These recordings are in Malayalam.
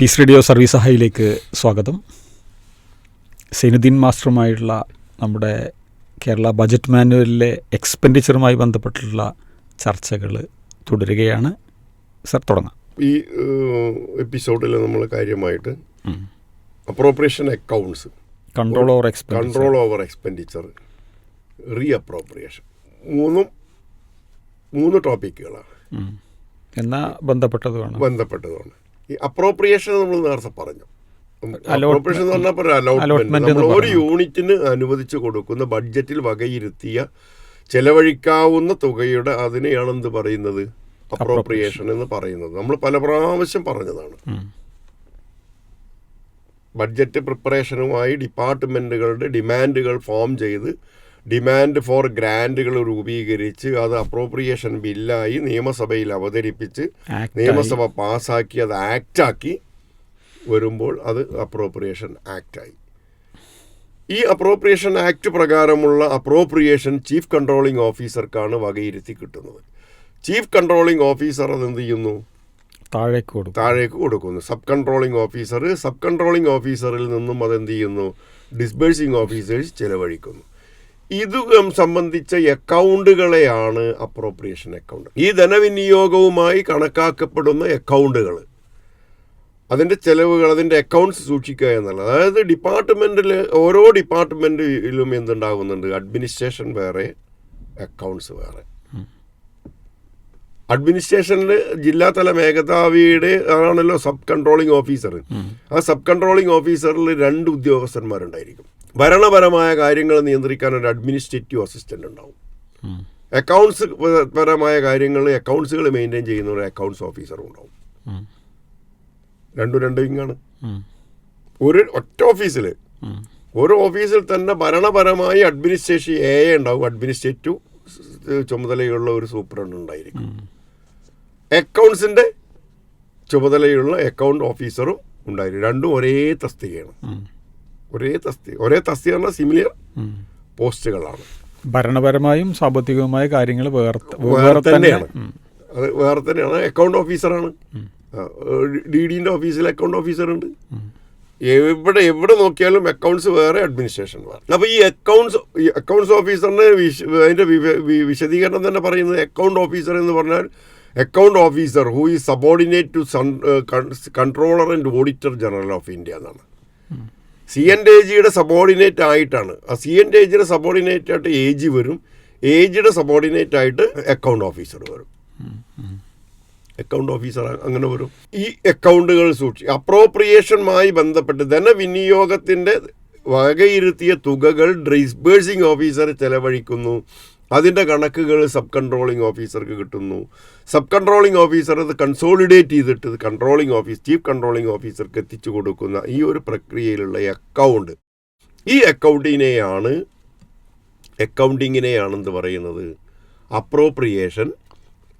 പീസ് റേഡിയോ സർവീസ് ഹൈയിലേക്ക് സ്വാഗതം. സൈനുദ്ദീൻ മാസ്റ്ററുമായിട്ടുള്ള നമ്മുടെ കേരള ബജറ്റ് മാനുവലിലെ എക്സ്പെൻഡിച്ചറുമായി ബന്ധപ്പെട്ടുള്ള ചർച്ചകൾ തുടരുകയാണ്. സർ തുടങ്ങാം. ഈ എപ്പിസോഡിൽ നമ്മൾ കാര്യമായിട്ട് appropriation accounts control over control over expenditure re appropriation മൂന്നും മൂന്ന് ടോപ്പിക്കുകളാണ് എന്നാ ബന്ധപ്പെട്ടതുമാണ് വേണം? ബന്ധപ്പെട്ടതാണ്. ഈ അപ്രോപ്രിയേഷൻ നമ്മൾ നേരത്തെ പറഞ്ഞു. അപ്രോപ്രിയേഷൻ എന്ന് പറഞ്ഞാൽ അലോട്ട്മെന്റ് നമ്മൾ ഒരു. യൂണിറ്റിന് അനുവദിച്ചു കൊടുക്കുന്ന ബഡ്ജറ്റിൽ വകയിരുത്തിയ ചെലവഴിക്കാവുന്ന തുകയുടെ അതിനെയാണ് എന്ത് പറയുന്നത്? അപ്രോപ്രിയേഷൻ എന്ന് പറയുന്നത്. നമ്മൾ പല പ്രാവശ്യം പറഞ്ഞതാണ്. ബഡ്ജറ്റ് പ്രിപ്പറേഷനുമായി ഡിപ്പാർട്ട്മെന്റുകളുടെ ഡിമാൻഡുകൾ ഫോം ചെയ്ത് ഡിമാൻഡ് ഫോർ ഗ്രാൻഡുകൾ രൂപീകരിച്ച് അത് അപ്രോപ്രിയേഷൻ ബില്ലായി നിയമസഭയിൽ അവതരിപ്പിച്ച് നിയമസഭ പാസ്സാക്കി അത് ആക്റ്റാക്കി വരുമ്പോൾ അത് അപ്രോപ്രിയേഷൻ ആക്റ്റായി ഈ അപ്രോപ്രിയേഷൻ ആക്ട് പ്രകാരമുള്ള അപ്രോപ്രിയേഷൻ ചീഫ് കൺട്രോളിംഗ് ഓഫീസർക്കാണ് വകയിരുത്തി കിട്ടുന്നത്. ചീഫ് കൺട്രോളിംഗ് ഓഫീസർ അത് എന്ത് ചെയ്യുന്നു? താഴേക്ക് കൊടുക്കും താഴേക്ക് കൊടുക്കുന്നു. Sub controlling officer sub controlling ഓഫീസറിൽ നിന്നും അതെന്ത് ചെയ്യുന്നു? ഡിസ്ബേഴ്സിംഗ് ഓഫീസേഴ്സ് ചെലവഴിക്കുന്നു. ഇത് സംബന്ധിച്ച അക്കൗണ്ടുകളെയാണ് അപ്രോപ്രിയേഷൻ അക്കൗണ്ട് ഈ ധനവിനിയോഗവുമായി കണക്കാക്കപ്പെടുന്ന അക്കൗണ്ടുകൾ അതിന്റെ ചെലവുകൾ അതിന്റെ അക്കൗണ്ട്സ് സൂക്ഷിക്കുക എന്നുള്ളത് അതായത് ഡിപ്പാർട്ട്മെന്റിൽ ഓരോ ഡിപ്പാർട്ട്മെന്റിലും എന്തുണ്ടാകുന്നുണ്ട് അഡ്മിനിസ്ട്രേഷൻ വേറെ അക്കൗണ്ട്സ് വേറെ. അഡ്മിനിസ്ട്രേഷനിൽ ജില്ലാതല മേധാവിയുടെ ആണല്ലോ സബ് കൺട്രോളിംഗ് ഓഫീസർ ആ സബ് കൺട്രോളിംഗ് ഓഫീസറിൽ രണ്ട് ഉദ്യോഗസ്ഥന്മാരുണ്ടായിരിക്കും. ഭരണപരമായ കാര്യങ്ങൾ നിയന്ത്രിക്കാൻ ഒരു അഡ്മിനിസ്ട്രേറ്റീവ് അസിസ്റ്റന്റ് ഉണ്ടാവും. അക്കൗണ്ട്സ് പരമായ കാര്യങ്ങൾ അക്കൗണ്ട്സുകൾ മെയിന്റെയിൻ ചെയ്യുന്ന ഒരു അക്കൗണ്ട്സ് ഓഫീസറും ഉണ്ടാവും. രണ്ടും രണ്ടും വിങ്ങാണ് ഒരു ഒറ്റ ഓഫീസിൽ ഒരു ഓഫീസിൽ തന്നെ ഭരണപരമായി അഡ്മിനിസ്ട്രേഷൻ എ ഉണ്ടാവും. അഡ്മിനിസ്ട്രേറ്റീവ് ചുമതലയുള്ള ഒരു സൂപ്രണ്ട് ഉണ്ടായിരിക്കും. അക്കൗണ്ട്സിന്റെ ചുമതലയുള്ള അക്കൗണ്ട് ഓഫീസറും ഉണ്ടായിരിക്കും. രണ്ടും ഒരേ തസ്തികയാണ്. ഒരേ തസ്തി ഒരേ തസ്തി പറഞ്ഞാൽ സിമിലിയർ പോസ്റ്റുകളാണ് ഭരണപരമായും സാമ്പത്തികവുമായ കാര്യങ്ങൾ വേറെ തന്നെയാണ്. അത് വേറെ തന്നെയാണ്. അക്കൗണ്ട് ഓഫീസറാണ് ഡി ഡിന്റെ ഓഫീസിൽ അക്കൗണ്ട് ഓഫീസറുണ്ട് എവിടെ എവിടെ നോക്കിയാലും അക്കൗണ്ട്സ് വേറെ അഡ്മിനിസ്ട്രേഷൻ വേറെ. അപ്പോൾ ഈ അക്കൗണ്ട്സ് അക്കൗണ്ട്സ് ഓഫീസറിന് അതിന്റെ അതിന്റെ വിശദീകരണം തന്നെ പറയുന്നത് അക്കൗണ്ട് ഓഫീസർ എന്ന് പറഞ്ഞാൽ account officer who is subordinate to controller and auditor general of India എന്നാണ്. സി എൻ ഡി ജിയുടെ സബോർഡിനേറ്റ് ആയിട്ടാണ്. ആ സി എൻ ഡി ജിയുടെ സബോർഡിനേറ്റ് ആയിട്ട് എ ജി വരും. എ ജിയുടെ സബോർഡിനേറ്റ് ആയിട്ട് അക്കൗണ്ട് ഓഫീസർ വരും. അക്കൗണ്ട് ഓഫീസർ അങ്ങനെ വരും. ഈ അക്കൗണ്ടുകൾ സൂക്ഷിച്ച് അപ്രോപ്രിയേഷനുമായി ബന്ധപ്പെട്ട് ധനവിനിയോഗത്തിന്റെ വകയിരുത്തിയ തുകകൾ ഡിസ്ബേഴ്സിംഗ് ഓഫീസർ ചെലവഴിക്കുന്നു. അതിന്റെ കണക്കുകൾ സബ് കൺട്രോളിംഗ് ഓഫീസർക്ക് കിട്ടുന്നു. സബ് കൺട്രോളിംഗ് ഓഫീസർ അത് കൺസോളിഡേറ്റ് ചെയ്തിട്ട് കൺട്രോളിംഗ് ഓഫീസ് ചീഫ് കൺട്രോളിംഗ് ഓഫീസർക്ക് എത്തിച്ചു കൊടുക്കുന്ന ഈ ഒരു പ്രക്രിയയിലുള്ള അക്കൗണ്ട്. ഈ അക്കൗണ്ടിനെയാണ് അക്കൗണ്ടിങ്ങിനെയാണെന്ന് പറയുന്നത് അപ്രോപ്രിയേഷൻ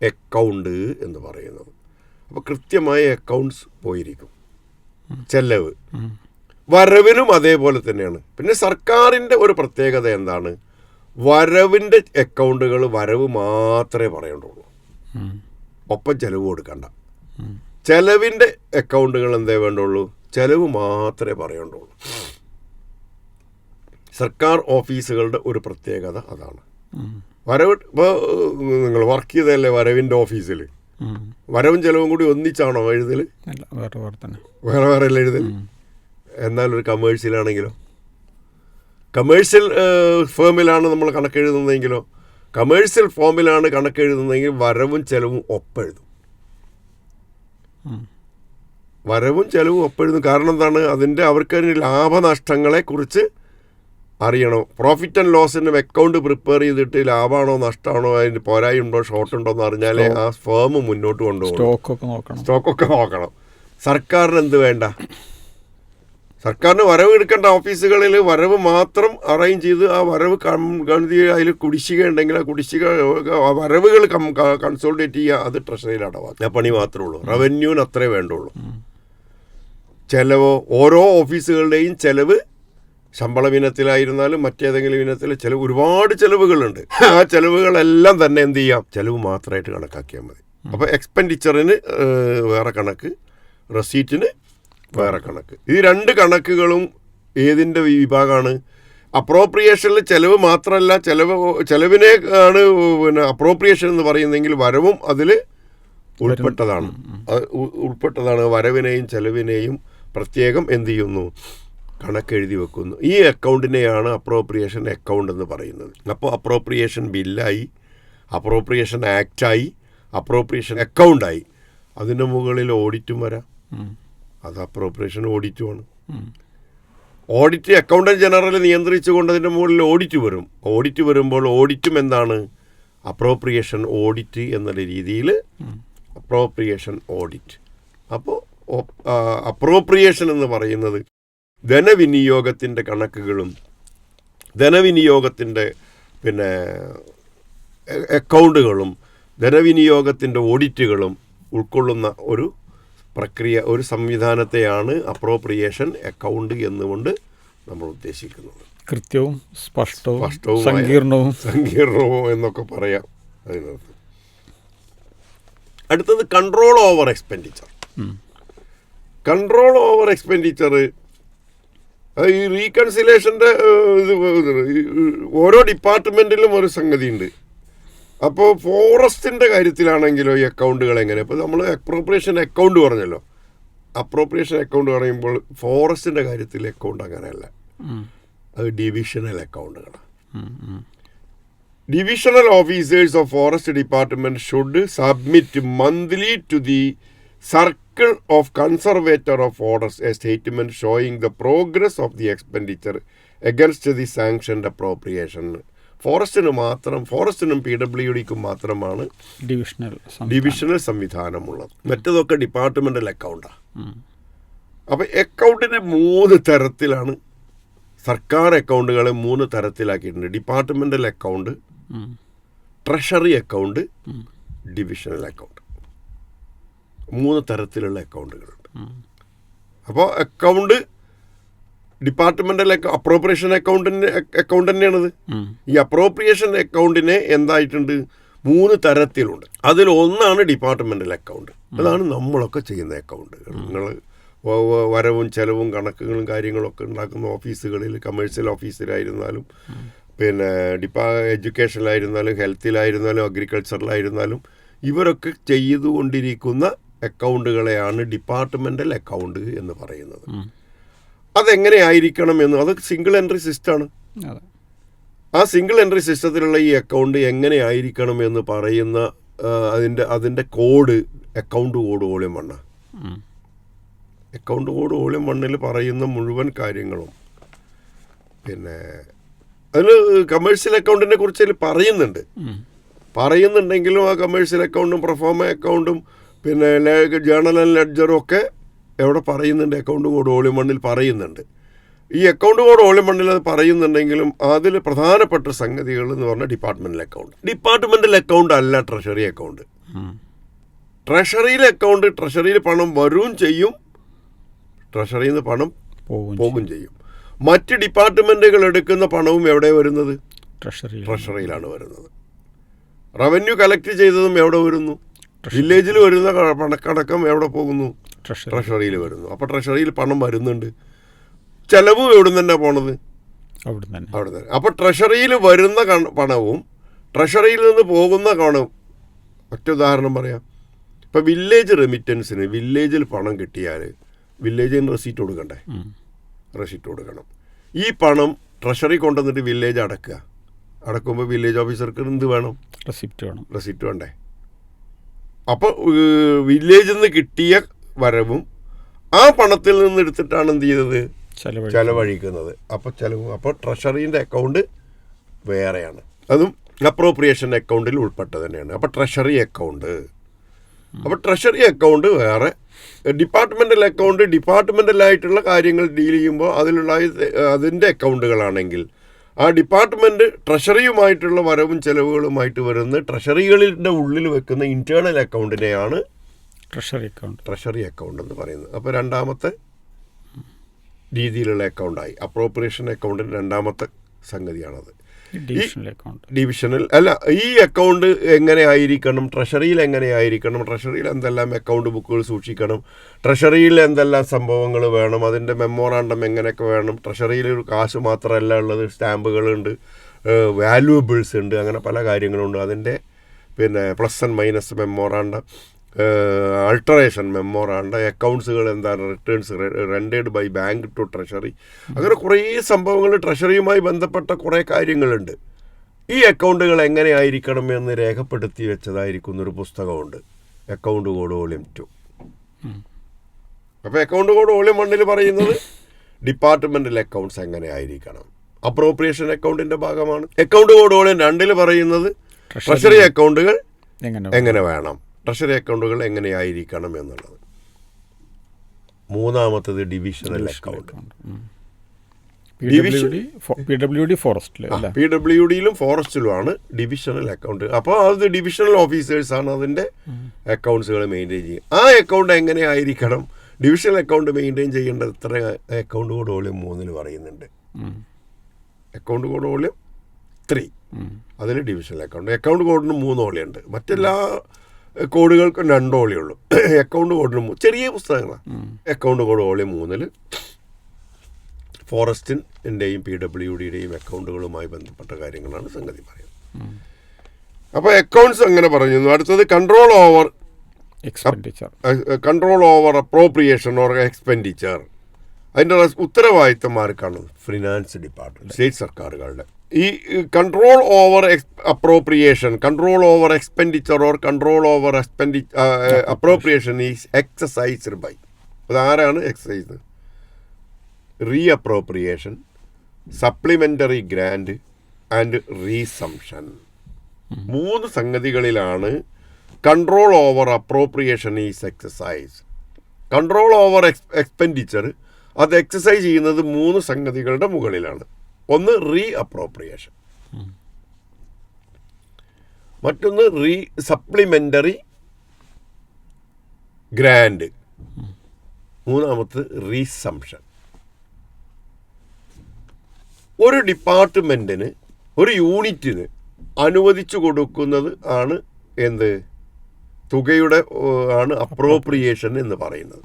അക്കൗണ്ട് എന്ന് പറയുന്നത്. അപ്പോൾ കൃത്യമായ അക്കൗണ്ട്സ് പോയിരിക്കും. ചെലവ്. വരവിനും അതേപോലെ തന്നെയാണ്. പിന്നെ സർക്കാരിന്റെ ഒരു പ്രത്യേകത എന്താണ്? വരവിന്റെ അക്കൗണ്ടുകൾ വരവ് മാത്രമേ പറയേണ്ടുള്ളൂ ഒപ്പം ചിലവ് കൊടുക്കണ്ട ചെലവിന്റെ അക്കൗണ്ടുകൾ എന്തേ വേണ്ടുള്ളൂ? ചിലവ് മാത്രമേ പറയേണ്ടുള്ളൂ സർക്കാർ ഓഫീസുകളുടെ ഒരു പ്രത്യേകത അതാണ്. വരവ് ഇപ്പോൾ നിങ്ങൾ വർക്ക് ചെയ്തതല്ലേ വരവിന്റെ ഓഫീസിൽ വരവും ചിലവും കൂടി ഒന്നിച്ചാണോ എഴുതൽ വേറെ വേറെ വേറെ അല്ല എഴുതൽ എന്നാൽ ഒരു കമേഴ്ഷ്യലാണെങ്കിലോ കമേഴ്ഷ്യൽ ഫേമിലാണ് നമ്മൾ കണക്കെഴുതുന്നതെങ്കിലോ കമേഴ്ഷ്യൽ ഫോമിലാണ് കണക്കെഴുതുന്നതെങ്കിൽ വരവും ചെലവും ഒപ്പെഴുതും. വരവും ചെലവും ഒപ്പെഴുതും. കാരണം എന്താണ്? അതിന്റെ അവർക്ക് അതിന് ലാഭനഷ്ടങ്ങളെ കുറിച്ച് അറിയണം. പ്രോഫിറ്റ് ആൻഡ് ലോസിന് അക്കൗണ്ട് പ്രിപ്പയർ ചെയ്തിട്ട് ലാഭമാണോ നഷ്ടമാണോ അതിന് പോരായുണ്ടോ ഷോർട്ട് ഉണ്ടോ എന്ന് അറിഞ്ഞാലേ ആ ഫേം മുന്നോട്ട് കൊണ്ടുപോകും സ്റ്റോക്കൊക്കെ നോക്കണം. സർക്കാരിന് എന്ത് വേണ്ട? സർക്കാരിന് വരവ് എടുക്കേണ്ട ഓഫീസുകളിൽ വരവ് മാത്രം അറേഞ്ച് ചെയ്ത് ആ വരവ് ഗണതി അതിൽ കുടിശ്ശിക ഉണ്ടെങ്കിൽ ആ കുടിശ്ശിക വരവുകൾ കൺസോൾട്ടേറ്റ് ചെയ്യുക അത് ട്രഷറിയിൽ അടവാക്കുക ആ പണി മാത്രമേ ഉള്ളൂ. റവന്യൂവിന് അത്രേ വേണ്ടുള്ളൂ. ചിലവ് ഓരോ ഓഫീസുകളുടെയും ചിലവ് ശമ്പള ഇനത്തിലായിരുന്നാലും മറ്റേതെങ്കിലും ഇനത്തിൽ ചിലവ് ഒരുപാട് ചിലവുകളുണ്ട്. ആ ചിലവുകളെല്ലാം തന്നെ എന്ത് ചെയ്യാം? ചിലവ് മാത്രമായിട്ട് കണക്കാക്കിയാൽ മതി. അപ്പോൾ എക്സ്പെൻഡിച്ചറിന് വേറെ കണക്ക് റെസീറ്റിന് വേറെ കണക്ക്. ഈ രണ്ട് കണക്കുകളും ഏതിന്റെ വിഭാഗമാണ്? അപ്രോപ്രിയേഷനിൽ ചെലവ് മാത്രമല്ല ചെലവ് ചെലവിനെ ആണ് പിന്നെ അപ്രോപ്രിയേഷൻ എന്ന് പറയുന്നെങ്കിൽ വരവും അതിൽ ഉൾപ്പെട്ടതാണ്. ഉൾപ്പെട്ടതാണ്. വരവിനെയും ചെലവിനെയും പ്രത്യേകം എന്ത് ചെയ്യുന്നു? കണക്ക് എഴുതി വെക്കുന്നു. ഈ അക്കൗണ്ടിനെയാണ് അപ്രോപ്രിയേഷൻ അക്കൗണ്ട് എന്ന് പറയുന്നത്. അപ്പോൾ അപ്രോപ്രിയേഷൻ ബില്ലായി അപ്രോപ്രിയേഷൻ ആക്റ്റായി അപ്രോപ്രിയേഷൻ അക്കൗണ്ടായി. അതിന്റെ മുകളിൽ ഓഡിറ്റും വരാം. അത് അപ്രോപ്രിയേഷൻ ഓഡിറ്റുമാണ്. ഓഡിറ്റ് അക്കൗണ്ടന്റ് ജനറൽ നിയന്ത്രിച്ചുകൊണ്ട് അതിന്റെ മുകളിൽ ഓഡിറ്റ് വരും. ഓഡിറ്റ് വരുമ്പോൾ ഓഡിറ്റും എന്താണ്? അപ്രോപ്രിയേഷൻ ഓഡിറ്റ് എന്നുള്ള രീതിയിൽ അപ്രോപ്രിയേഷൻ ഓഡിറ്റ് അപ്പോൾ അപ്രോപ്രിയേഷൻ എന്ന് പറയുന്നത് ധനവിനിയോഗത്തിന്റെ കണക്കുകളും ധനവിനിയോഗത്തിന്റെ പിന്നെ അക്കൗണ്ടുകളും ധനവിനിയോഗത്തിന്റെ ഓഡിറ്റുകളും ഉൾക്കൊള്ളുന്ന ഒരു പ്രക്രിയ ഒരു സംവിധാനത്തെയാണ് അപ്രോപ്രിയേഷൻ അക്കൗണ്ട് എന്നുകൊണ്ട് നമ്മൾ ഉദ്ദേശിക്കുന്നത്. കൃത്യവും സ്പഷ്ടവും സ്പഷ്ടവും സങ്കീർണവും. സങ്കീർണവും എന്നൊക്കെ പറയാം അതിനകത്ത്. അടുത്തത് control over expenditure control over expenditure ഈ റീകൺസിലേഷന്റെ ഇത് ഓരോ ഡിപ്പാർട്ട്മെന്റിലും ഒരു സംഗതി ഉണ്ട് അപ്പോൾ ഫോറസ്റ്റിന്റെ കാര്യത്തിലാണെങ്കിലോ ഈ അക്കൗണ്ടുകൾ എങ്ങനെ? ഇപ്പോൾ നമ്മൾ അപ്രോപ്രിയേഷൻ അക്കൗണ്ട് പറഞ്ഞല്ലോ. അപ്രോപ്രിയേഷൻ അക്കൗണ്ട് പറയുമ്പോൾ ഫോറസ്റ്റിന്റെ കാര്യത്തിൽ അക്കൗണ്ട് അങ്ങനെയല്ല. അത് divisional അക്കൗണ്ടുകളാണ് divisional officers of forest department should submit monthly to the circle of conservator of forest a statement showing the progress of the expenditure against the sanction appropriation ഫോറസ്റ്റിന് മാത്രം ഫോറസ്റ്റിനും പി ഡബ്ല്യു ഡിക്കും മാത്രമാണ് ഡിവിഷണൽ ഡിവിഷണൽ സംവിധാനമുള്ളത്. മറ്റതൊക്കെ ഡിപ്പാർട്ട്മെന്റൽ അക്കൗണ്ടാണ് അപ്പൊ അപ്പോൾ അക്കൗണ്ടിനെ മൂന്ന് തരത്തിലാണ് സർക്കാർ അക്കൗണ്ടുകളെ മൂന്ന് തരത്തിലാക്കിയിട്ടുണ്ട്. Departmental account treasury account divisional account. മൂന്ന് തരത്തിലുള്ള അക്കൗണ്ടുകളുണ്ട്. അപ്പോൾ അക്കൗണ്ട് ഡിപ്പാർട്ട്മെന്റൽ അപ്രോപ്രിയേഷൻ അക്കൗണ്ടിന്റെ അക്കൗണ്ട് തന്നെയാണത്. ഈ അപ്രോപ്രിയേഷൻ അക്കൗണ്ടിനെ എന്തായിട്ടുണ്ട്? മൂന്ന് തരത്തിലുണ്ട്. അതിൽ ഒന്നാണ് ഡിപ്പാർട്ട്മെന്റൽ അക്കൗണ്ട് അതാണ് നമ്മളൊക്കെ ചെയ്യുന്ന അക്കൗണ്ട് നിങ്ങൾ വരവും ചെലവും കണക്കുകളും കാര്യങ്ങളൊക്കെ ഉണ്ടാക്കുന്ന ഓഫീസുകളിൽ കമേഴ്സ്യൽ ഓഫീസിലായിരുന്നാലും പിന്നെ ഡിപ്പാ എഡ്യൂക്കേഷനിലായിരുന്നാലും ഹെൽത്തിലായിരുന്നാലും അഗ്രികൾച്ചറിലായിരുന്നാലും ഇവരൊക്കെ ചെയ്തുകൊണ്ടിരിക്കുന്ന അക്കൗണ്ടുകളെയാണ് ഡിപ്പാർട്ട്മെന്റൽ അക്കൗണ്ട് എന്ന് പറയുന്നത്. അതെങ്ങനെ ആയിരിക്കണം എന്ന്? അത് സിംഗിൾ എൻട്രി സിസ്റ്റമാണ് ആ സിംഗിൾ എൻട്രി സിസ്റ്റത്തിലുള്ള ഈ അക്കൗണ്ട് എങ്ങനെ ആയിരിക്കണം എന്ന് പറയുന്ന അതിന്റെ അതിന്റെ കോഡ് അക്കൗണ്ട് കോഡ് വോളിയം വണ്ണ അക്കൗണ്ട് കോഡ് വോളിയം വണ്ണിൽ പറയുന്ന മുഴുവൻ കാര്യങ്ങളും. പിന്നെ അതിൽ കമേഴ്സ്യൽ അക്കൗണ്ടിനെ കുറിച്ച് അതിൽ പറയുന്നുണ്ട്. പറയുന്നുണ്ടെങ്കിലും ആ കമേഴ്സ്യൽ അക്കൗണ്ടും പ്രൊഫോമ അക്കൗണ്ടും പിന്നെ ജേണൽ ആൻഡ് ലെഡ്ജറും ഒക്കെ എവിടെ പറയുന്നുണ്ട്? അക്കൗണ്ട് കോഡ് ഓളി മണ്ണിൽ പറയുന്നുണ്ട്. ഈ അക്കൗണ്ട് കോഡ് ഓളി മണ്ണിൽ അത് പറയുന്നുണ്ടെങ്കിലും അതിൽ പ്രധാനപ്പെട്ട സംഗതികൾ എന്ന് പറഞ്ഞാൽ ഡിപ്പാർട്ട്മെന്റൽ അക്കൗണ്ട് ഡിപ്പാർട്ട്മെന്റൽ അക്കൗണ്ട് അല്ല ട്രഷറി അക്കൗണ്ട്. ട്രഷറിയിലെ അക്കൗണ്ട് ട്രഷറിയിൽ പണം വരും ചെയ്യും. ട്രഷറിയിൽ നിന്ന് പണം പോകും പോകും ചെയ്യും. മറ്റ് ഡിപ്പാർട്ട്മെന്റുകൾ എടുക്കുന്ന പണവും എവിടെ വരുന്നത്? ട്രഷറി ട്രഷറിയിലാണ് വരുന്നത്. റവന്യൂ കളക്ട് ചെയ്തതും എവിടെ വരുന്നു? വില്ലേജിൽ വരുന്ന പണക്കടക്കം എവിടെ പോകുന്നു? ട്രഷറിയിൽ വരുന്നു. അപ്പോൾ ട്രഷറിയിൽ പണം വരുന്നുണ്ട്. ചെലവും എവിടെ നിന്ന് തന്നെ പോണത്? അവിടെ തന്നെ. അവിടെ തന്നെ. അപ്പോൾ ട്രഷറിയിൽ വരുന്ന പണവും ട്രഷറിയിൽ നിന്ന് പോകുന്ന പണവും ഒറ്റ ഉദാഹരണം പറയാം. ഇപ്പം വില്ലേജ് റെമിറ്റൻസിന് വില്ലേജിൽ പണം കിട്ടിയാൽ വില്ലേജിന് റെസീറ്റ് കൊടുക്കണ്ടേ? റെസീറ്റ് കൊടുക്കണം. ഈ പണം ട്രഷറി കൊണ്ടുവന്നിട്ട് വില്ലേജ് അടക്കുക. അടക്കുമ്പോൾ വില്ലേജ് ഓഫീസർക്ക് എന്ത് വേണം? റെസിപ്റ്റ് വേണം. റെസിപ്റ്റ് വേണ്ടേ? അപ്പോൾ വില്ലേജിൽ നിന്ന് കിട്ടിയ വരവും ആ പണത്തിൽ നിന്ന് എടുത്തിട്ടാണ് എന്ത് ചെയ്തത്? ചെലവഴി ചെലവഴിക്കുന്നത്. അപ്പോൾ ചെലവ് അപ്പോൾ ട്രഷറീന്റെ അക്കൗണ്ട് വേറെയാണ്. അതും അപ്രോപ്രിയേഷൻ അക്കൗണ്ടിൽ ഉൾപ്പെട്ടത് തന്നെയാണ്. അപ്പോൾ ട്രഷറി അക്കൗണ്ട് അപ്പോൾ ട്രഷറി അക്കൗണ്ട് വേറെ ഡിപ്പാർട്ട്മെന്റൽ അക്കൗണ്ട് ഡിപ്പാർട്ട്മെന്റലായിട്ടുള്ള കാര്യങ്ങൾ ഡീൽ ചെയ്യുമ്പോൾ അതിലുള്ള അതിന്റെ അക്കൗണ്ടുകളാണെങ്കിൽ ആ ഡിപ്പാർട്ട്മെന്റ് ട്രഷറിയുമായിട്ടുള്ള വരവും ചെലവുകളുമായിട്ട് വരുന്ന ട്രഷറികളുടെ ഉള്ളിൽ വെക്കുന്ന ഇന്റേർണൽ അക്കൗണ്ടിനെയാണ് ട്രഷറി അക്കൗണ്ട്. ട്രഷറി അക്കൗണ്ട് എന്ന് പറയുന്നത്. അപ്പോൾ രണ്ടാമത്തെ രീതിയിലുള്ള അക്കൗണ്ടായി. അപ്രോപ്രിയേഷൻ അക്കൗണ്ടിന്റെ രണ്ടാമത്തെ സംഗതിയാണത്. ഡിവിഷണൽ അല്ല ഈ അക്കൗണ്ട് എങ്ങനെ ആയിരിക്കണം ട്രഷറിയിൽ എങ്ങനെ ആയിരിക്കണം ട്രഷറിയിൽ എന്തെല്ലാം അക്കൗണ്ട് ബുക്കുകൾ സൂക്ഷിക്കണം? ട്രഷറിയിൽ എന്തെല്ലാം സംഭവങ്ങൾ വേണം? അതിന്റെ മെമ്മോറാണ്ടം എങ്ങനെയൊക്കെ വേണം? ട്രഷറിയിൽ ഒരു കാശ് മാത്രമല്ല ഉള്ളത്. സ്റ്റാമ്പുകളുണ്ട് വാല്യൂബിൾസ് ഉണ്ട്. അങ്ങനെ പല കാര്യങ്ങളുണ്ട്. അതിന്റെ പിന്നെ plus and minus memorandum alteration memoranda അക്കൗണ്ട്സുകൾ എന്താണ് returns rendered by bank to treasury അങ്ങനെ കുറേ സംഭവങ്ങൾ ട്രഷറിയുമായി ബന്ധപ്പെട്ട കുറേ കാര്യങ്ങളുണ്ട്. ഈ അക്കൗണ്ടുകൾ എങ്ങനെയായിരിക്കണം എന്ന് രേഖപ്പെടുത്തി വെച്ചതായിരിക്കുന്ന ഒരു പുസ്തകമുണ്ട്. അക്കൗണ്ട് കോഡ് വോളിയം ടു അപ്പോൾ അക്കൗണ്ട് കോഡ് വോളിയം വണ്ണിൽ പറയുന്നത് ഡിപ്പാർട്ട്മെന്റൽ അക്കൗണ്ട്സ് എങ്ങനെയായിരിക്കണം. അപ്രോപ്രിയേഷൻ അക്കൗണ്ടിന്റെ ഭാഗമാണ്. അക്കൗണ്ട് കോഡ് വോളിയം രണ്ടിൽ പറയുന്നത് ട്രഷറി അക്കൗണ്ടുകൾ എങ്ങനെ എങ്ങനെ വേണം. ട്രഷറി അക്കൗണ്ടുകൾ എങ്ങനെയായിരിക്കണം എന്നുള്ളത്. മൂന്നാമത്തത് divisional account P W D ഫോറസ്റ്റിൽ അല്ലേ? പി ഡബ്ല്യു ഡിയിലും ഫോറസ്റ്റിലുമാണ് ഡിവിഷണൽ അക്കൗണ്ട് അപ്പോൾ അത് ഡിവിഷണൽ ഓഫീസേഴ്സാണ് അതിന്റെ അക്കൗണ്ട്സുകൾ മെയിന്റെയിൻ ചെയ്യുക. ആ അക്കൗണ്ട് എങ്ങനെയായിരിക്കണം? ഡിവിഷണൽ അക്കൗണ്ട് മെയിന്റെയിൻ ചെയ്യേണ്ടത് ഇത്ര അക്കൗണ്ട് കോഡ് വോളിയം മൂന്നിൽ പറയുന്നുണ്ട്. അക്കൗണ്ട് കോഡ് വോളിയം ത്രീ അതിന് അതിൽ ഡിവിഷണൽ അക്കൗണ്ട് അക്കൗണ്ട് കോഡിന് മൂന്ന് വോളിയുണ്ട് മറ്റെല്ലാ കോഡുകൾക്കും രണ്ടോ ഓളിയുള്ളൂ. അക്കൗണ്ട് കോഡിന് ചെറിയ പുസ്തകങ്ങളാണ് അക്കൗണ്ട് കോഡ് ഓളി മൂന്നിൽ ഫോറസ്റ്റിന്റെയും പി ഡബ്ല്യു ഡിയുടെയും അക്കൗണ്ടുകളുമായി ബന്ധപ്പെട്ട കാര്യങ്ങളാണ് സംഗതി പറയുന്നത്. അപ്പോൾ അക്കൗണ്ട്സ് അങ്ങനെ പറഞ്ഞു അടുത്തത് control over expenditure control over appropriation or expenditure അതിന്റെ ഉത്തരവാദിത്തം ആർക്കാണ്? ഫിനാൻസ് ഡിപ്പാർട്ട്മെന്റ് സ്റ്റേറ്റ് സർക്കാരുകളുടെ. ഈ control over appropriation control over expenditure or control over expenditure appropriation is exercised by അതാരാണ് exercise re appropriation supplementary grant and resumption മൂന്ന് സംഗതികളിലാണ് control over appropriation is exercise control over ex expenditure അത് എക്സസൈസ് ചെയ്യുന്നത് മൂന്ന് സംഗതികളുടെ മുകളിലാണ്. ഒന്ന് റീ അപ്രോപ്രിയേഷൻ മറ്റൊന്ന് റീ സപ്ലിമെന്ററി ഗ്രാൻഡ് മൂന്നാമത് റീസംഷൻ ഒരു ഡിപ്പാർട്ട്മെന്റിന് ഒരു യൂണിറ്റിന് അനുവദിച്ചു കൊടുക്കുന്നത് ആണ് എന്ത്? തുകയുടെ ആണ് അപ്രോപ്രിയേഷൻ എന്ന് പറയുന്നത്.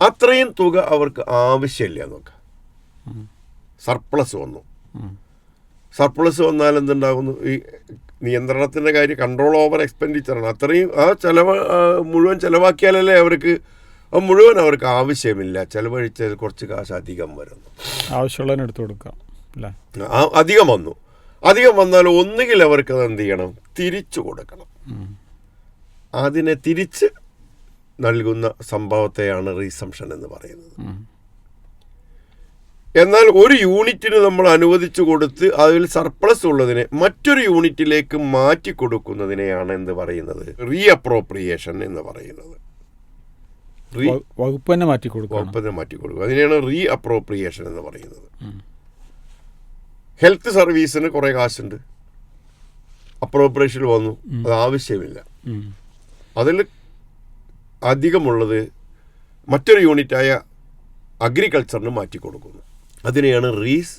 അത്രയും തുക അവർക്ക് ആവശ്യമില്ല നോക്ക. സർപ്ലസ് വന്നു. സർപ്ലസ് വന്നാൽ എന്തുണ്ടാകുന്നു? ഈ നിയന്ത്രണത്തിന്റെ കാര്യം കൺട്രോൾ ഓവർ എക്സ്പെൻഡിച്ചറാണ് അത്രയും ആ ചിലവ് മുഴുവൻ ചിലവാക്കിയാലല്ലേ അവർക്ക് മുഴുവൻ അവർക്ക് ആവശ്യമില്ല. ചിലവഴിച്ചാൽ കുറച്ച് കാശ് അധികം വരുന്നു ആവശ്യമുള്ളതിന് എടുത്തു കൊടുക്കാം അധികം വന്നു. അധികം വന്നാൽ ഒന്നുകിൽ അവർക്ക് അത് എന്ത് ചെയ്യണം? തിരിച്ചു കൊടുക്കണം. അതിനെ തിരിച്ച് നൽകുന്ന സംഭവത്തെയാണ് റീസംഷൻ എന്ന് പറയുന്നത്. എന്നാൽ ഒരു യൂണിറ്റിന് നമ്മൾ അനുവദിച്ചു കൊടുത്ത് അതിൽ സർപ്ലസ് ഉള്ളതിനെ മറ്റൊരു യൂണിറ്റിലേക്ക് മാറ്റി കൊടുക്കുന്നതിനെയാണ് എന്ന് പറയുന്നത്? റീ അപ്രോപ്രിയേഷൻ എന്ന് പറയുന്നത്. റീ വകുപ്പ് തന്നെ മാറ്റി കൊടുക്കണം. വകുപ്പിനെ മാറ്റി കൊടുക്കുക അതിനെയാണ് റീ അപ്രോപ്രിയേഷൻ എന്ന് പറയുന്നത്. ഹെൽത്ത് സർവീസിന് കുറേ കാശുണ്ട്. അപ്രോപ്രിയേഷൻ വന്നു. അത് ആവശ്യമില്ല. അതിൽ അധികമുള്ളത് മറ്റൊരു യൂണിറ്റായ അഗ്രികൾച്ചറിന് മാറ്റി കൊടുക്കുന്നു. അതിനെയാണ് റീസ്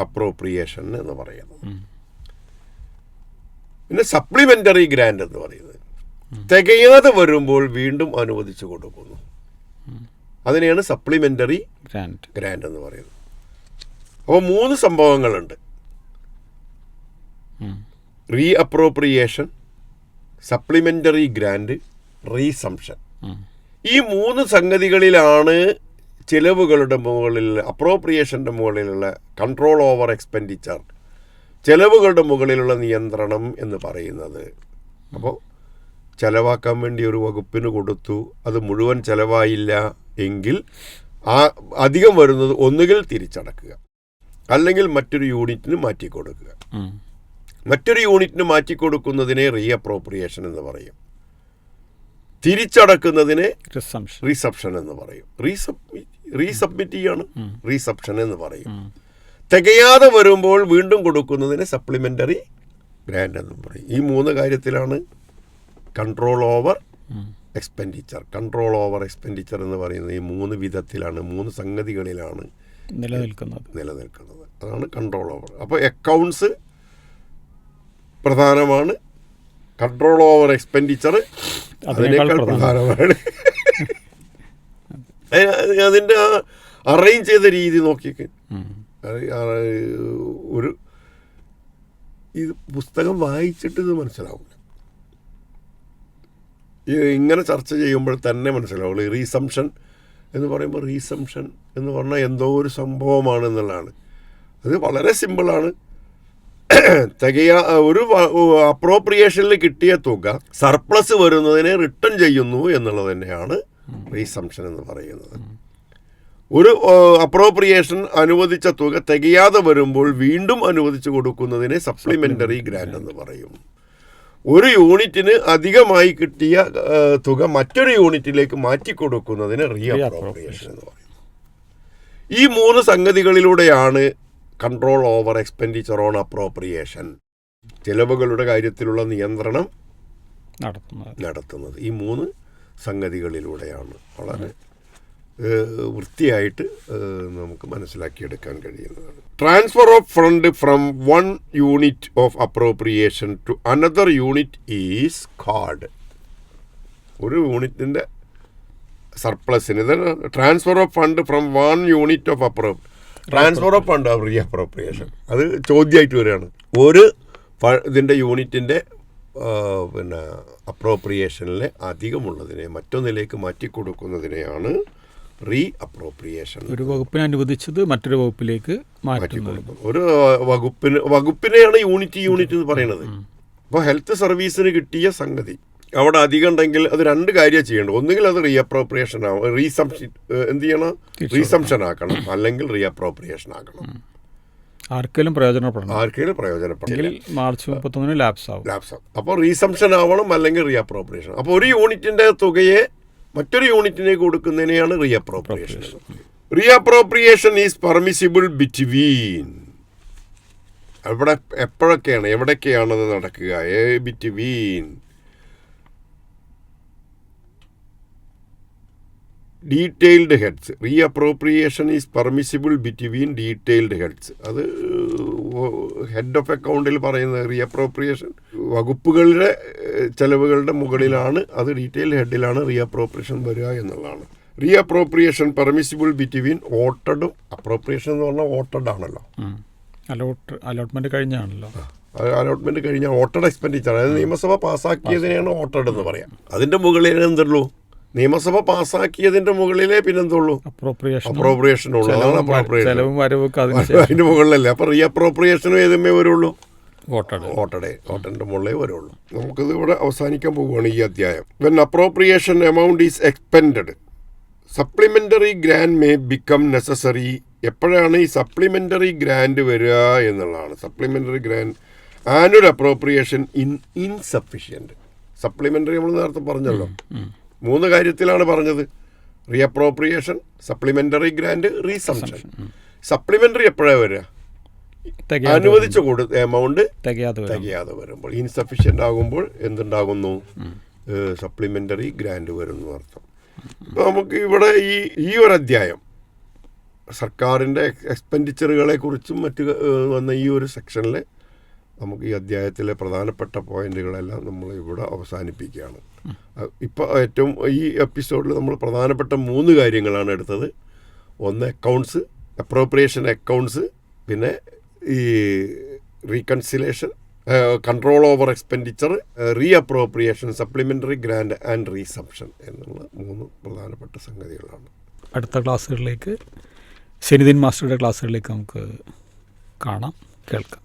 അപ്രോപ്രിയേഷൻ എന്ന് പറയുന്നത്. പിന്നെ സപ്ലിമെന്ററി ഗ്രാൻഡ് എന്ന് പറയുന്നത്. തികയാതെ വരുമ്പോൾ വീണ്ടും അനുവദിച്ചു കൊടുക്കുന്നു. അതിനെയാണ് സപ്ലിമെന്ററി ഗ്രാൻഡ് ഗ്രാൻഡ് എന്ന് പറയുന്നത്. അപ്പോൾ മൂന്ന് സംഭവങ്ങളുണ്ട്. Re appropriation supplementary grant resumption ഈ മൂന്ന് സംഗതികളിലാണ് ചിലവുകളുടെ മുകളിൽ അപ്രോപ്രിയേഷന്റെ മുകളിലുള്ള കൺട്രോൾ ഓവർ എക്സ്പെൻഡിച്ചർ ചിലവുകളുടെ മുകളിലുള്ള നിയന്ത്രണം എന്ന് പറയുന്നത്. അപ്പോൾ ചിലവാക്കാൻ വേണ്ടി ഒരു വകുപ്പിന് കൊടുത്തു അത് മുഴുവൻ ചിലവായില്ല എങ്കിൽ ആ അധികം വരുന്നത് ഒന്നുകിൽ തിരിച്ചടക്കുക അല്ലെങ്കിൽ മറ്റൊരു യൂണിറ്റിന് മാറ്റി കൊടുക്കുക. മറ്റൊരു യൂണിറ്റിന് മാറ്റിക്കൊടുക്കുന്നതിനെ റീ അപ്രോപ്രിയേഷൻ എന്ന് പറയും. തിരിച്ചടക്കുന്നതിനെ റിസപ്ഷൻ എന്ന് പറയും. റീസബ് റീസബ്മിറ്റ് ചെയ്യാണ്. റീസപ്ഷൻ എന്ന് പറയും. തികയാതെ വരുമ്പോൾ വീണ്ടും കൊടുക്കുന്നതിന് സപ്ലിമെന്ററി ഗ്രാൻഡ് എന്ന് പറയും. ഈ മൂന്ന് കാര്യത്തിലാണ് control over expenditure control over expenditure എന്ന് പറയുന്നത് ഈ മൂന്ന് വിധത്തിലാണ് മൂന്ന് സംഗതികളിലാണ് നിലനിൽക്കുന്നത്. നിലനിൽക്കുന്നത്. അതാണ് കൺട്രോൾ ഓവർ അപ്പോൾ അക്കൗണ്ട്സ് പ്രധാനമാണ്. കൺട്രോൾ ഓവർ എക്സ്പെൻഡിച്ചർ അതിനേക്കാൾ പ്രധാനമാണ്. അതിന്റെ ആ അറേഞ്ച് ചെയ്ത രീതി നോക്കിയൊക്കെ. ഒരു ഇത് പുസ്തകം വായിച്ചിട്ട് ഇത് മനസ്സിലാവില്ല ഇങ്ങനെ ചർച്ച ചെയ്യുമ്പോൾ തന്നെ മനസ്സിലാവുള്ളൂ. റീസംഷൻ എന്ന് പറയുമ്പോൾ റീസംഷൻ എന്ന് പറഞ്ഞാൽ എന്തോ ഒരു സംഭവമാണ് എന്നുള്ളതാണ്. അത് വളരെ സിമ്പിളാണ് തികയ ഒരു അപ്രോപ്രിയേഷനിൽ കിട്ടിയ തുക സർപ്ലസ് വരുന്നതിനെ റിട്ടേൺ ചെയ്യുന്നു എന്നുള്ളത് തന്നെയാണ് റീസംഷൻ എന്ന് പറയുന്നത്. ഒരു അപ്രോപ്രിയേഷൻ അനുവദിച്ച തുക തികയാതെ വരുമ്പോൾ വീണ്ടും അനുവദിച്ചു കൊടുക്കുന്നതിനെ സപ്ലിമെന്ററി ഗ്രാൻഡ് എന്ന് പറയും. ഒരു യൂണിറ്റിന് അധികമായി കിട്ടിയ തുക മറ്റൊരു യൂണിറ്റിലേക്ക് മാറ്റിക്കൊടുക്കുന്നതിന് റീ അപ്രോപ്രിയേഷൻ എന്ന് പറയും. ഈ മൂന്ന് സംഗതികളിലൂടെയാണ് control over expenditure on appropriation ചെലവുകളുടെ കാര്യത്തിലുള്ള നിയന്ത്രണം നടത്തുന്നത്. നടത്തുന്നത്. ഈ മൂന്ന് സംഗതികളിലൂടെയാണ്. വളരെ വൃത്തിയായിട്ട് നമുക്ക് മനസ്സിലാക്കിയെടുക്കാൻ കഴിയുന്നതാണ്. Transfer of fund from one unit of appropriation to another unit is card ഒരു യൂണിറ്റിന്റെ സർപ്ലസിന് ഇത് transfer of fund from one unit of appro transfer of fund re appropriation അത് ചോദ്യമായിട്ട് വരികയാണ്. ഒരു ഇതിന്റെ യൂണിറ്റിന്റെ പിന്നെ അപ്രോപ്രിയേഷനിൽ അധികമുള്ളതിനെ മറ്റൊന്നിലേക്ക് മാറ്റിക്കൊടുക്കുന്നതിനെയാണ് റീ അപ്രോപ്രിയേഷൻ ഒരു വകുപ്പിനെ അനുവദിച്ചത് മറ്റൊരു വകുപ്പിലേക്ക് മാറ്റിക്കൊടുക്കും ഒരു വകുപ്പിന് വകുപ്പിനെയാണ് യൂണിറ്റ് യൂണിറ്റ് എന്ന് പറയുന്നത്. അപ്പോൾ ഹെൽത്ത് സർവീസിന് കിട്ടിയ സംഗതി. അവിടെ അധികം ഉണ്ടെങ്കിൽ അത് രണ്ട് കാര്യം ചെയ്യേണ്ടത്. ഒന്നുകിൽ അത് റീ അപ്രോപ്രിയേഷൻ ആവും റീസംഷൻ എന്ത് ചെയ്യണം? റീസംഷൻ ആക്കണം അല്ലെങ്കിൽ റീ അപ്രോപ്രിയേഷൻ ആക്കണം ആർക്കെങ്കിലും പ്രയോജനപ്പെടണം. ആർക്കെങ്കിലും പ്രയോജനപ്പെടണം. മാർച്ച് മുപ്പത്തൊന്നിന് ലാപ്സ് ആവും. ലാപ്സ് ആവും. അപ്പോൾ റീസംഷൻ ആവണം അല്ലെങ്കിൽ റീ അപ്രോപ്രിയേഷൻ അപ്പോൾ ഒരു യൂണിറ്റിന്റെ തുകയെ മറ്റൊരു യൂണിറ്റിനെ കൊടുക്കുന്നതിനെയാണ് re appropriation re appropriation is permissible between എവിടെ എപ്പോഴൊക്കെയാണ് എവിടെയൊക്കെയാണത് നടക്കുക? A between detailed heads re appropriation is permissible between detailed heads അത് ഹെഡ് ഓഫ് അക്കൗണ്ടിൽ പറയുന്ന റീ അപ്രോപ്രിയേഷൻ വകുപ്പുകളുടെ ചെലവുകളുടെ മുകളിലാണ് അത് ഡീറ്റെയിൽ ഹെഡിലാണ് റീ അപ്രോപ്രിയേഷൻ വരിക എന്നുള്ളതാണ്. റീ അപ്രോപ്രിയേഷൻ പെർമിസിബിൾ ബിറ്റ്വീൻ ഓട്ടഡും അപ്രോപ്രിയേഷൻ എന്ന് പറഞ്ഞാൽ ഓട്ടഡ് ആണല്ലോ. Allot allotment കഴിഞ്ഞാണല്ലോ. അലോട്ട്മെന്റ് കഴിഞ്ഞാൽ ഓട്ടഡ് എക്സ്പെൻഡിച്ചർ അതായത് നിയമസഭ പാസ്സാക്കിയതിനെയാണ് ഓട്ടഡ് എന്ന് പറയാം. അതിന്റെ മുകളിൽ എന്തുള്ളൂ? നിയമസഭ പാസ്സാക്കിയതിന്റെ മുകളിലേ പിന്നെന്തുള്ളൂ? അപ്രോപ്രിയേഷൻ അപ്രോപ്രിയേഷൻ ഉള്ളൂ. അതാണ് അതിന്റെ മുകളിലല്ലേ. അപ്പൊ റീ അപ്രോപ്രിയേഷനും ഏതുമേ വരുള്ളൂ? വോട്ടഡ് മുകളിലേ വരുള്ളൂ. നമുക്കിത് ഇവിടെ അവസാനിക്കാൻ പോവുകയാണ് ഈ അധ്യായം. When appropriation amount is expended supplementary grant may become necessary എപ്പോഴാണ് ഈ സപ്ലിമെന്ററി ഗ്രാൻഡ് വരിക എന്നുള്ളതാണ്. Supplementary grant annual appropriation in insufficient supplementary നമ്മൾ നേരത്തെ പറഞ്ഞല്ലോ. മൂന്ന് കാര്യത്തിലാണ് പറഞ്ഞത്. Re appropriation supplementary grant resumption supplementary എപ്പോഴാണ് വരിക? അനുവദിച്ചു കൊടു എമൗണ്ട് തികയാതെ വരും തികയാതെ വരുമ്പോൾ. ഇൻസഫിഷ്യന്റ് ആകുമ്പോൾ എന്തുണ്ടാകുന്നു? സപ്ലിമെന്ററി ഗ്രാൻഡ് വരുന്നു അർത്ഥം. അപ്പോൾ നമുക്ക് ഇവിടെ ഈ ഈ ഒരു അധ്യായം സർക്കാരിന്റെ എക്സ്പെൻഡിച്ചറുകളെ കുറിച്ചും മറ്റ് വന്ന ഈ ഒരു സെക്ഷനിൽ നമുക്ക് ഈ അധ്യായത്തിലെ പ്രധാനപ്പെട്ട പോയിന്റുകളെല്ലാം നമ്മൾ ഇവിടെ അവസാനിപ്പിക്കുകയാണ്. ഇപ്പോൾ ഏറ്റവും ഈ എപ്പിസോഡിൽ നമ്മൾ പ്രധാനപ്പെട്ട മൂന്ന് കാര്യങ്ങളാണ് എടുത്തത്. ഒന്ന് അക്കൗണ്ട്സ് അപ്രോപ്രിയേഷൻ അക്കൗണ്ട്സ് പിന്നെ ഈ reconciliation control over expenditure re appropriation supplementary grant and resumption എന്നുള്ള മൂന്ന് പ്രധാനപ്പെട്ട സംഗതികളാണ്. അടുത്ത ക്ലാസ്സുകളിലേക്ക് ശനിദിൻ മാസ്റ്ററുടെ ക്ലാസ്സുകളിലേക്ക് നമുക്ക് കാണാം കേൾക്കാം.